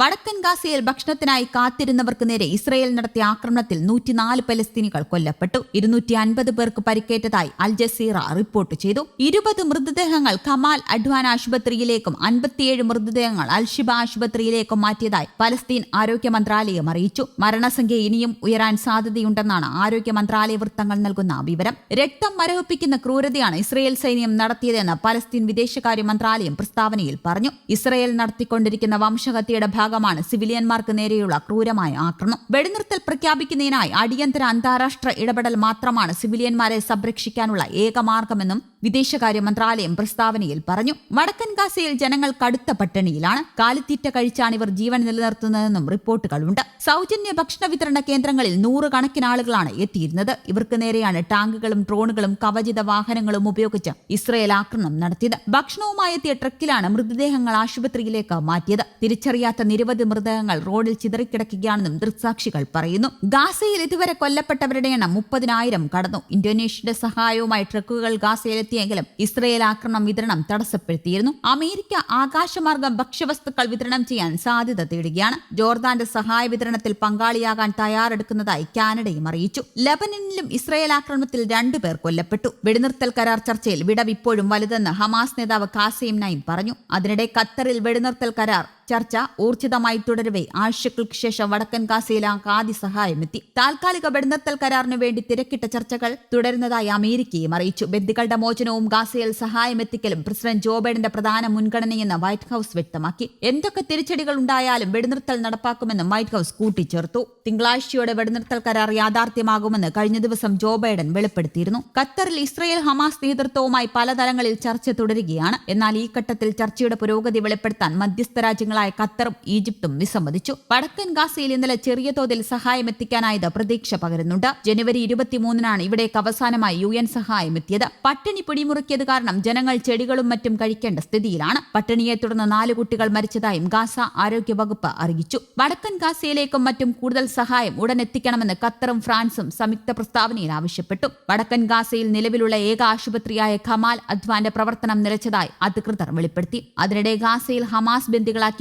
വടക്കൻ ഗാസയിൽ ഭക്ഷണത്തിനായി കാത്തിരുന്നവർക്ക് നേരെ ഇസ്രയേൽ നടത്തിയ ആക്രമണത്തിൽ നൂറ്റിനാല് പലസ്തീനികൾ കൊല്ലപ്പെട്ടു. ഇരുന്നൂറ്റി അൻപത് പേർക്ക് പരിക്കേറ്റതായി അൽ ജസീറ റിപ്പോർട്ട് ചെയ്തു. ഇരുപത് മൃതദേഹങ്ങൾ കമാൽ അഡ്വാൻ ആശുപത്രിയിലേക്കും അൻപത്തിയേഴ് മൃതദേഹങ്ങൾ അൽഷിബ ആശുപത്രിയിലേക്കും മാറ്റിയതായി പലസ്തീൻ ആരോഗ്യ മന്ത്രാലയം അറിയിച്ചു. മരണസംഖ്യ ഇനിയും ഉയരാൻ സാധ്യതയുണ്ടെന്നാണ് ആരോഗ്യ മന്ത്രാലയ വൃത്തങ്ങൾ നൽകുന്ന വിവരം. രക്തം മരവിപ്പിക്കുന്ന ക്രൂരതയാണ് ഇസ്രയേൽ സൈന്യം നടത്തിയതെന്ന് പലസ്തീൻ വിദേശകാര്യ മന്ത്രാലയം പ്രസ്താവനയിൽ പറഞ്ഞു. ഇസ്രയേൽ നടത്തിക്കൊണ്ടിരിക്കുന്ന വംശഹത്യയുടെ ഭാഗമാണ് സിവിലിയന്മാർക്ക് നേരെയുള്ള ക്രൂരമായ ആക്രമണം വെടിനിർത്തൽ പ്രഖ്യാപിക്കുന്നതിനായി അടിയന്തര അന്താരാഷ്ട്ര ഇടപെടൽ മാത്രമാണ് സിവിലിയന്മാരെ സംരക്ഷിക്കാനുള്ള ഏക മാർഗമെന്നും വിദേശകാര്യ മന്ത്രാലയം പ്രസ്താവനയിൽ പറഞ്ഞു. വടക്കൻ ഗാസയിൽ ജനങ്ങൾ കടുത്ത പട്ടിണിയിലാണ്. കാലിത്തീറ്റ കഴിച്ചാണ് ഇവർ ജീവൻ നിലനിർത്തുന്നതെന്നും റിപ്പോർട്ടുകളുണ്ട്. സൗജന്യ ഭക്ഷണ വിതരണ കേന്ദ്രങ്ങളിൽ നൂറുകണക്കിന് ആളുകളാണ് എത്തിയിരുന്നത്. ഇവർക്ക് നേരെയാണ് ടാങ്കുകളും ഡ്രോണുകളും കവചിത വാഹനങ്ങളും ഉപയോഗിച്ച് ഇസ്രയേൽ ആക്രമണം നടത്തിയത്. ഭക്ഷണവുമായി എത്തിയ ട്രക്കിലാണ് മൃതദേഹങ്ങൾ ആശുപത്രിയിലേക്ക് മാറ്റിയത്. തിരിച്ചറിയാത്ത നിരവധി മൃതദേഹങ്ങൾ റോഡിൽ ചിതറിക്കിടക്കുകയാണെന്നും ദൃക്സാക്ഷികൾ പറയുന്നു. ഗാസയിൽ ഇതുവരെ കൊല്ലപ്പെട്ടവരുടെ എണ്ണം മുപ്പതിനായിരം കടന്നു. ഇന്തോനേഷ്യയുടെ സഹായവുമായി ട്രക്കുകൾ ഗാസയിലെത്തിയെങ്കിലും ഇസ്രയേൽ ആക്രമണം വിതരണം തടസ്സപ്പെടുത്തിയിരുന്നു. അമേരിക്ക ആകാശമാർഗം ഭക്ഷ്യവസ്തുക്കൾ വിതരണം ചെയ്യാൻ സാധ്യത തേടുകയാണ്. ജോർദാന്റെ സഹായ വിതരണത്തിൽ പങ്കാളിയാകാൻ തയ്യാറെടുക്കുന്നതായി കാനഡയും അറിയിച്ചു. ലബനനിലും ഇസ്രയേൽ ആക്രമണത്തിൽ രണ്ടുപേർ കൊല്ലപ്പെട്ടു. വെടിനിർത്തൽ കരാർ ചർച്ചയിൽ വിടവ് ഇപ്പോഴും വലുതെന്ന് ഹമാസ് നേതാവ് കാസിം നൈം പറഞ്ഞു. അതിനിടെ ഖത്തറിൽ വെടിനിർത്തൽ കരാർ ചർച്ച ഊർജിതമായി തുടരവേ. ആഴ്ചകൾക്ക് ശേഷം വടക്കൻ ഗാസയിൽ ആദ്യ സഹായമെത്തി. താൽക്കാലിക വെടിനിർത്തൽ കരാറിനു വേണ്ടി തിരക്കിട്ട ചർച്ചകൾ തുടരുന്നതായി അമേരിക്കയും അറിയിച്ചു. ബന്ദികളുടെ മോചനവും ഗാസയിൽ സഹായമെത്തിക്കലും പ്രസിഡന്റ് ജോ ബൈഡന്റെ പ്രധാന മുൻഗണനയെന്ന് വൈറ്റ് ഹൌസ് വ്യക്തമാക്കി. എന്തൊക്കെ തിരിച്ചടികൾ ഉണ്ടായാലും വെടിനിർത്തൽ നടപ്പാക്കുമെന്നും വൈറ്റ് ഹൌസ് കൂട്ടിച്ചേർത്തു. തിങ്കളാഴ്ചയോടെ വെടിനിർത്തൽ കരാർ യാഥാർത്ഥ്യമാകുമെന്ന് കഴിഞ്ഞ ദിവസം ജോ ബൈഡൻ വെളിപ്പെടുത്തിയിരുന്നു. ഖത്തറിൽ ഇസ്രയേൽ ഹമാസ് നേതൃത്വവുമായി പലതലങ്ങളിൽ ചർച്ച തുടരുകയാണ്. എന്നാൽ ഈ ഘട്ടത്തിൽ ചർച്ചയുടെ പുരോഗതി വെളിപ്പെടുത്താൻ മധ്യസ്ഥ രാജ്യങ്ങളായ ഖത്തറും ഈജിപ്തും വിസമ്മതിച്ചു. വടക്കൻ ഗാസയിൽ ഇന്നലെ ചെറിയ തോതിൽ സഹായം എത്തിക്കാനായത് പ്രതീക്ഷ പകരുന്നുണ്ട്. ജനുവരി ഇരുപത്തിമൂന്നിനാണ് ഇവിടേക്ക് അവസാനമായി യു എൻ സഹായം എത്തിയത് പട്ടിണി പിടിമുറുക്കിയത് കാരണം ജനങ്ങൾ ചെടികളും മറ്റും കഴിക്കേണ്ട സ്ഥിതിയിലാണ്. പട്ടിണിയെ തുടർന്ന് നാല് കുട്ടികൾ മരിച്ചതായും ഗാസ ആരോഗ്യ വകുപ്പ് അറിയിച്ചു. വടക്കൻ ഗാസയിലേക്കും മറ്റും കൂടുതൽ സഹായം ഉടൻ എത്തിക്കണമെന്ന് ഖത്തറും ഫ്രാൻസും സംയുക്ത പ്രസ്താവനയിൽ ആവശ്യപ്പെട്ടു. വടക്കൻ ഗാസയിൽ നിലവിലുള്ള ഏക ആശുപത്രിയായ ഖമാൽ അദ്വാന്റെ പ്രവർത്തനം നിലച്ചതായി അധികൃതർ വെളിപ്പെടുത്തി. അതിനിടെ ഗാസയിൽ ഹമാസ്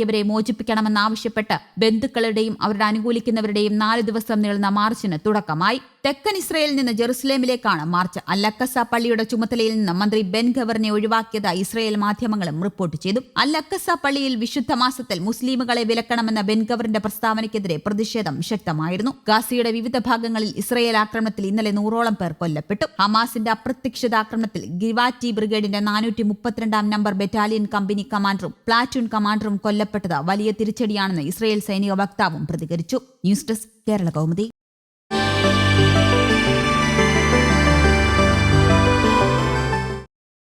ബന്ദികളാക്കിയവരെ മോചിപ്പിക്കണമെന്നാവശ്യപ്പെട്ട് ബന്ധുക്കളുടെയും അവരുടെ അനുകൂലിക്കുന്നവരുടെയും നാല് ദിവസം നീളുന്ന മാർച്ചിന് തുടക്കമായി. തെക്കൻ ഇസ്രയേലിൽ നിന്ന് ജെറുസലേമിലേക്കാണ് മാർച്ച്. അല്ലക്കസ പള്ളിയുടെ ചുമതലയിൽ നിന്ന് മന്ത്രി ബെൻ ഖവറിനെ ഒഴിവാക്കിയതായി ഇസ്രയേൽ മാധ്യമങ്ങളും റിപ്പോർട്ട് ചെയ്തു. അല്ലക്കസ പള്ളിയിൽ വിശുദ്ധ മാസത്തിൽ മുസ്ലിമുകളെ വിലക്കണമെന്ന ബെൻ ഖവറിന്റെ പ്രസ്താവനയ്ക്കെതിരെ പ്രതിഷേധം ശക്തമായിരുന്നു. ഗാസിയുടെ വിവിധ ഭാഗങ്ങളിൽ ഇസ്രയേൽ ആക്രമണത്തിൽ ഇന്നലെ നൂറോളം പേർ കൊല്ലപ്പെട്ടു. ഹമാസിന്റെ അപ്രത്യക്ഷിത ആക്രമണത്തിൽ ഗിവാറ്റി ബ്രിഗേഡിന്റെ നാനൂറ്റി മുപ്പത്തിരണ്ടാം നമ്പർ ബറ്റാലിയൻ കമ്പനി കമാൻഡറും പ്ലാറ്റൂൺ കമാൻഡറും കൊല്ലപ്പെട്ടത് വലിയ തിരിച്ചടിയാണെന്ന് ഇസ്രയേൽ സൈനിക വക്താവും പ്രതികരിച്ചു. News desk Kerala Kaumudi.